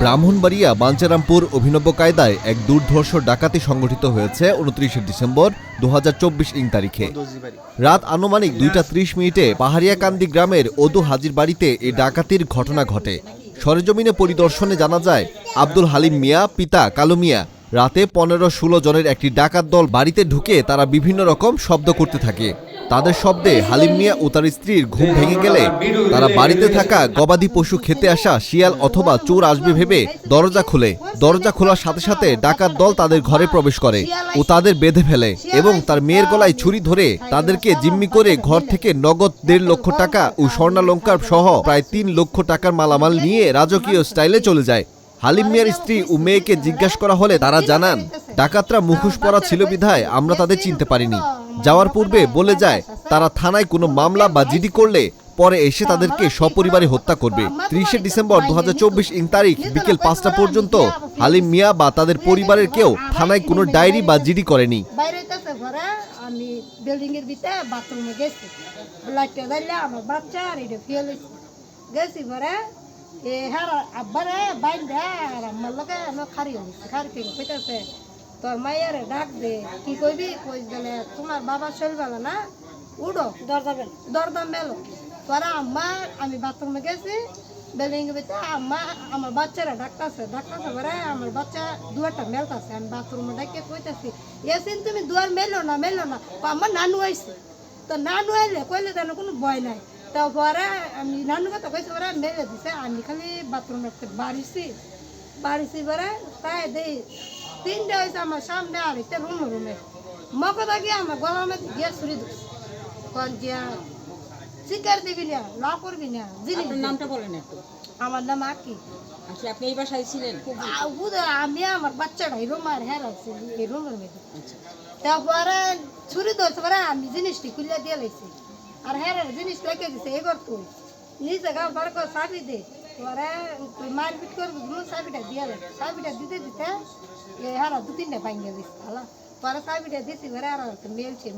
ব্রাহ্মণবাড়িয়া, বাঞ্চারামপুর অভিনব কায়দায় এক দুর্ধর্ষ ডাকাতি সংগঠিত হয়েছে উনত্রিশে ডিসেম্বর দু হাজার চব্বিশ ইং তারিখে। রাত আনুমানিক দুইটা ত্রিশ মিনিটে পাহাড়িয়াকান্দি গ্রামের ওদু হাজির বাড়িতে এই ডাকাতির ঘটনা ঘটে। সরেজমিনে পরিদর্শনে জানা যায়, আব্দুল হালিম মিয়া, পিতা কালু মিয়া, রাতে পনেরো ষোলো জনের একটি ডাকাত দল বাড়িতে ঢুকে তারা বিভিন্ন রকম শব্দ করতে থাকে। তাদের শব্দে হালিম মিয়া ও তার স্ত্রীর ঘুম ভেঙে গেলে তারা বাড়িতে থাকা গবাদি পশু খেতে আসা শিয়াল অথবা চোর আসবে ভেবে দরজা খুলে। দরজা খোলার সাথে সাথে ডাকাত দল তাদের ঘরে প্রবেশ করে ও তাদের বেঁধে ফেলে এবং তার মেয়ের গলায় ছুরি ধরে তাদেরকে জিম্মি করে ঘর থেকে নগদ দেড় লক্ষ টাকা ও স্বর্ণালঙ্কার সহ প্রায় তিন লক্ষ টাকার মালামাল নিয়ে রাজকীয় স্টাইলে চলে যায়। হালিম মিয়ার স্ত্রী ও মেয়েকে জিজ্ঞাসা করা হলে তারা জানান, ডাকাতরা মুখোশ পরা ছিল বিধায় আমরা তাদের চিনতে পারিনি। যাওয়ার পূর্বে বলে যায় তারা থানায় কোনো মামলা বা জিডি করলে পরে এসে তাদেরকে সপরিবারে হত্যা করবে। ত্রিশে ডিসেম্বর দু ইং তারিখ বিকেল পাঁচটা পর্যন্ত হালিম মিয়া বা তাদের পরিবারের কেউ থানায় কোনো ডায়েরি বা জিডি করেনি। তোর মায়ের ডাক দে, কি কইবি? কই তোমার বাবা চলবে না? উডো। দরজা বেল। তোরা আম্মা আমি বাথরুমে গেছি এর ভিতরে আম্মা আমার বাচ্চারা ডাকতেছে ডাকতেছে পরে আমার বাচ্চা দুয়ারটা মেলতাছে আমি বাথরুমে ডাকে কইতাছি এসিন তুমি দুয়ার মেলো না মেলো না। তো আমার নানু আইছে। তো নানু আইলে কইলে তেন কোনো ভয় নাই। তারপরে আমি নানু কথা কইছে পরে মেলে দিছে আমি খালি বাথরুমে বাড়িছি বাড়িছি পরে তাই দেই তিনটে হয়েছে আমার সামনে আর একটা রুম রুমে। মকে থাকি আমার গলার মধ্যে গিয়ে ছুরি দিচ্ছে কোন যে শিকার দিবি না লা করবি না জিনিস। নামটা বলেন একটু। আমার নাম আকি আচ্ছা আপনি এই বাসায় ছিলেন? আমি আমার বাচ্চাটা এই রুম আর হ্যাঁ রাখছি এই রুমের মধ্যে আচ্ছা। তারপরে ছুরি ধরছে পরে আমি জিনিসটি খুলে দিয়ে লাইছি। আর হ্যাঁ জিনিস লেগে দিছে এগর তুই নিচে গা বার করে চাবি দে। পরে মারপিট করবি চাবিটা দিয়ে চাবিটা দিতে দিতে হারা দু তিনটা ভাঙ্গে দিচ্ছে পরে চাবিটা দিছি পরে আর মেলছে